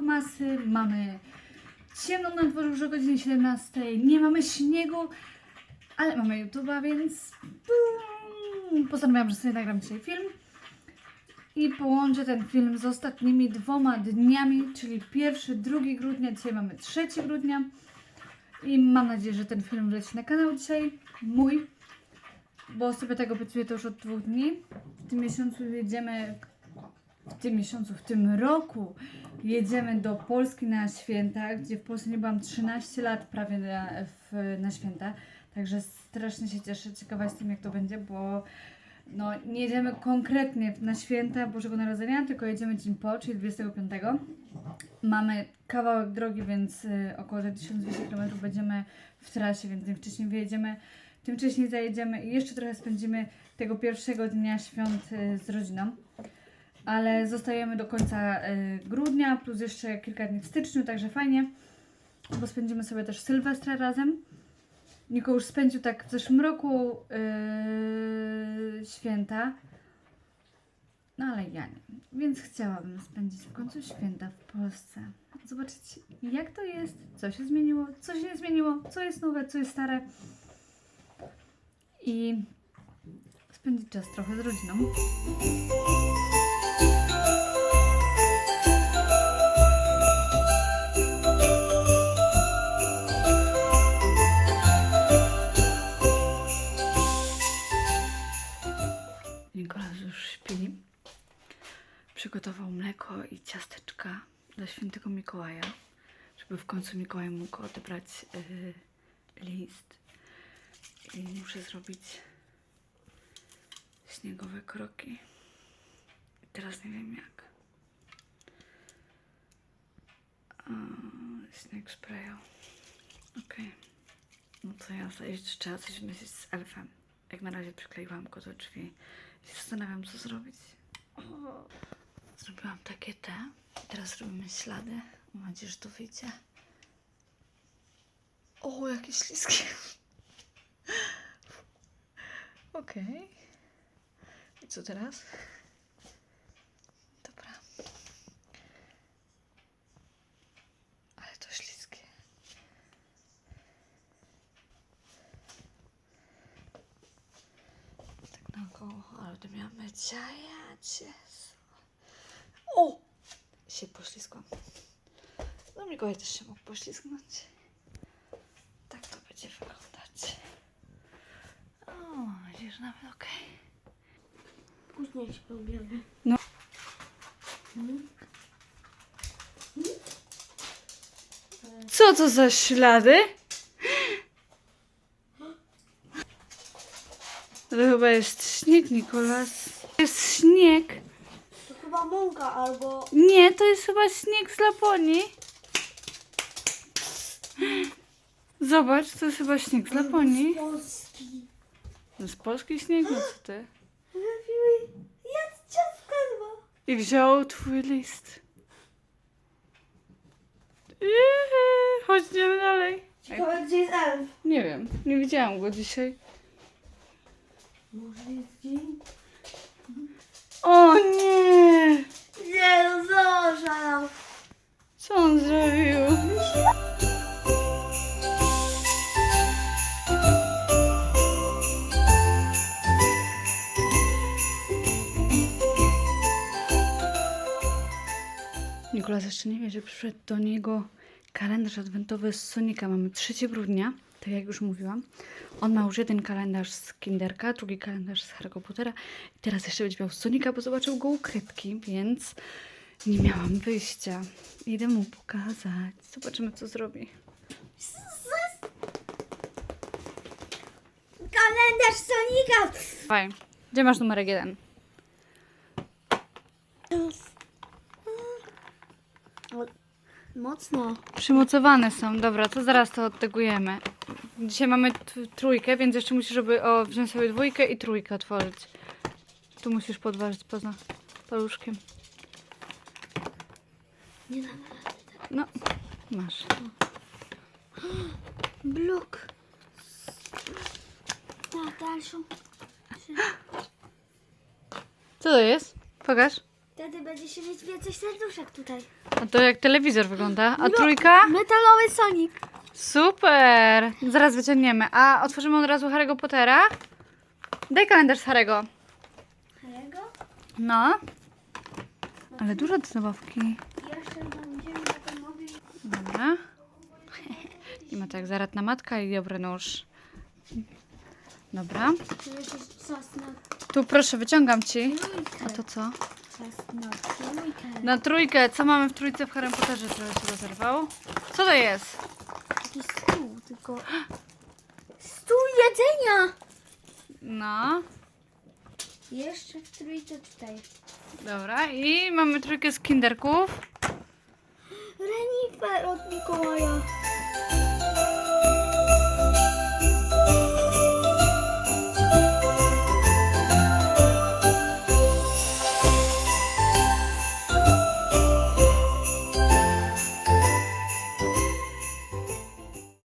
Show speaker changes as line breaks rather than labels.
vlogmasy, mamy ciemno na dworze już o godzinie 17, nie mamy śniegu, ale mamy YouTube'a, więc postanowiłam, że sobie nagram dzisiaj film i połączę ten film z ostatnimi dwoma dniami, czyli 1, 2 grudnia, dzisiaj mamy 3 grudnia i mam nadzieję, że ten film wleci na kanał dzisiaj, mój, bo sobie tego obiecuję to już od dwóch dni. W tym miesiącu jedziemy, w tym miesiącu, w tym roku jedziemy do Polski na święta, gdzie w Polsce nie byłam 13 lat prawie na, w, na święta, także strasznie się cieszę, ciekawa jestem jak to będzie, bo no, nie jedziemy konkretnie na święta Bożego Narodzenia, tylko jedziemy dzień po, czyli 25. Mamy kawałek drogi, więc y, około te 1200 km będziemy w trasie, więc im wcześniej wyjedziemy, tym wcześniej zajedziemy i jeszcze trochę spędzimy tego pierwszego dnia świąt y, z rodziną. Ale zostajemy do końca y, grudnia, plus jeszcze kilka dni w styczniu, także fajnie, bo spędzimy sobie też Sylwestra razem. Niko już spędził tak w zeszłym roku yy, święta. No ale ja nie. Więc chciałabym spędzić w końcu święta w Polsce. Zobaczyć jak to jest, co się zmieniło, co się nie zmieniło, co jest nowe, co jest stare. I spędzić czas trochę z rodziną. I ciasteczka dla świętego Mikołaja, żeby w końcu Mikołaj mógł odebrać y, list. I muszę zrobić śniegowe kroki. I teraz nie wiem jak. A, śnieg sprayał. Okej. No to ja zajść, trzeba coś wymyślić z elfem. Jak na razie przykleiłam go do drzwi i się zastanawiam, co zrobić. O, zrobiłam takie te. Teraz robimy ślady. Mam nadzieję, że to wyjdzie. O, jakie śliskie. Okej. I co teraz? Dobra. Ale to śliskie. Tak naokoło, ale to miała być, a ja cię... O! Się poślizgłam. No Mikołaj też się mógł poślizgnąć. Tak to będzie wyglądać. O, widzisz, nawet okej.
Później się pobierzemy.
No. Co to za ślady? To chyba jest śnieg, Nikolas. Jest śnieg.
Albo...
Nie, to jest chyba śnieg z Laponii. Zobacz, to jest chyba śnieg z Laponii.
Polski.
To jest polski śnieg, no co ty?
Lepiej jest ciastka chyba.
I wziął twój list. Jeee, Chodźmy dalej.
Ciekawe gdzie jest elf.
Nie wiem, nie widziałam go dzisiaj.
Może jest dzień?
O nie!
Nie no zaszalał.
Co on zrobił? Nikolas jeszcze nie wie, że przyszedł do niego kalendarz adwentowy z Sonika. Mamy 3 grudnia, tak jak już mówiłam. On ma już jeden kalendarz z Kinderka, drugi kalendarz z Harry'ego Pottera i teraz jeszcze będzie miał Sonika, bo zobaczył go ukrytki, więc nie miałam wyjścia. Idę mu pokazać. Zobaczymy, co zrobi.
Kalendarz Sonika.
Fajnie. Gdzie masz numerek jeden?
Mocno.
Przymocowane są. Dobra, to zaraz to odtegujemy. Dzisiaj mamy trójkę, więc jeszcze musisz żeby o, wziąć sobie dwójkę i trójkę otworzyć. Tu musisz podważyć poza paluszkiem.
Nie dam
No, masz.
Blok. Na dalszą.
Co to jest? Pokaż.
Wtedy będzie się mieć więcej serduszek tutaj.
A to jak telewizor wygląda. A trójka?
Metalowy Sonic.
Super! Zaraz wyciągniemy. A otworzymy od razu Harry'ego Pottera? Daj kalendarz z Harry'ego.
Harry'ego?
No. Ale dużo te zabawki.
Jeszcze będziemy potem mogli...
Dobra. Nie ma tak zaradna matka i dobry nóż. Dobra.
Tu jeszcze czas na
Tu proszę, wyciągam ci.
trójkę.
A to co?
Czas na trójkę.
Na trójkę. Co mamy w trójce w Harry Potterze? Trochę się rozerwał. Co to jest?
Taki stół, tylko... Stół jedzenia!
No.
Jeszcze w trójce tutaj.
Dobra. I mamy trójkę z kinderków.
Renifer od Mikołaja.